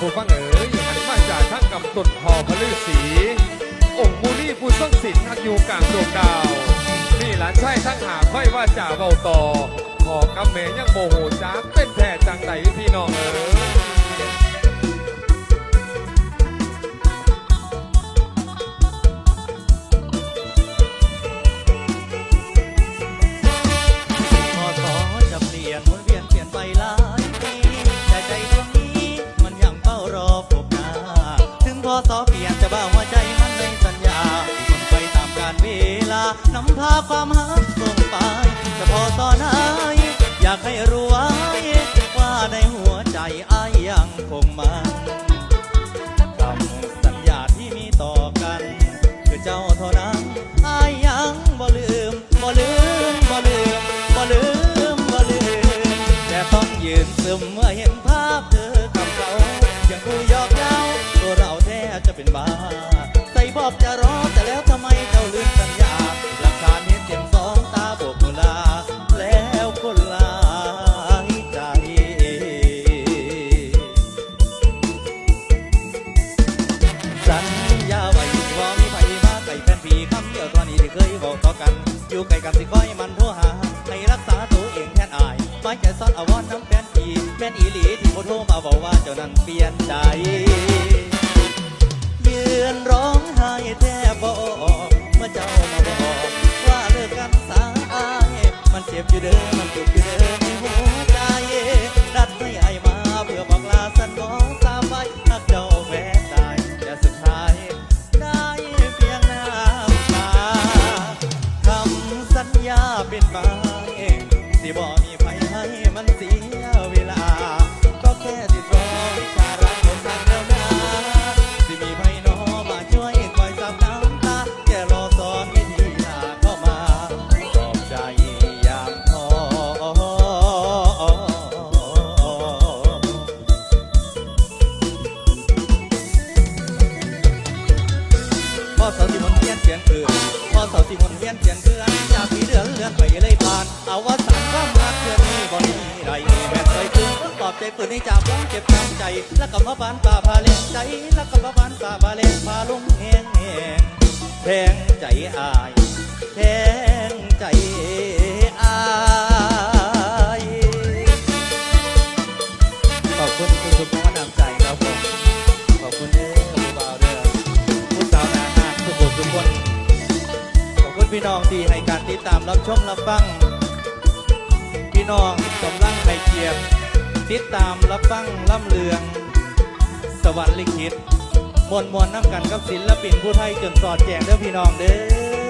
ผู้ฟังเอ๋ยหันมาจากทั้งกับต้นพอพลือสีองค์มูนี่ผู้ทรงศิลป์ทักอยู่กลางดวงดาวนี่หลานชายทั้งหาค่อยว่าจ่าเบาต่อขอกับแม่ยังโมโหจ้าเป็นแผ่จังไหนพี่น้องเอ๋ย นำพาความหักส่งไปจะพอสอไหนอยากให้รู้ไว้ว่าในหัวใจอ้ายยังคงมันคำสัญญาที่มีต่อกัน คือเจ้าเท่านั้นอายยังบ่ลืมบ่ลืมบ่ลืมบ่ลืมบ่ลืมแต่ต้องยืนซึมเมื่อเห็นภาพเธอกับเขายังคุยหยอกเย้าตัวเราแท้จะเป็นบ้าใส่บอกจะรอแต่แล้วทำไมเจ้า เคยบอกต่อกัน อยู่ไกลกันสิคอยมันโทรหา ให้รักษาตัวเองแทนอายไว้ใจซ่อนอาวรณ์น้ำแฟนผีแม่นอีหลีที่โมโทรมาบอกว่าเจ้านั้นเปลี่ยนใจ ยืนร้องไห้แทบบอกเมื่อเจ้ามาบอกว่าเลิกกันสายมันเจ็บอยู่เด้อมันจุกอยู่เด้อในหัว ญาเป็นไปสิบ่มีไผให้มันเสียเวลา ก็แค่ติดรอวิชารักของสันแล้วนะสิมีไผโนอมาช่วยคอยซับน้ำตาแค่รอสอนวิธีลาเข้ามาปลอบใจยามท้อพ่อสาวสิมนเวียนเสียงเอื่นพอสาวสิมนเวียนเสียงเพื่อนจากปีเดือ ข่อนไปเลยผ่าน เอาว่าสารความรักเพื่อนนี้บ่มีไรแม่เคยคืนปลอบใจปืนให้จากร้องเจ็บจำใจ แล้วก็มาบานป่าพาเล่นใจ แล้วก็มาบานป่าพาเล่นพาลุงแหงแหงแทงใจอายแทง พี่น้องที่ให้การติดตามรับชมรับฟัง พี่น้องกำลังให้เกียรติติดตามรับฟังล่ำเลือง สวรรค์ลิขิตมวลมวลน้ำกันกับศิลปินผู้ไทยจนสอดแจงเด้อพี่น้องเด้อ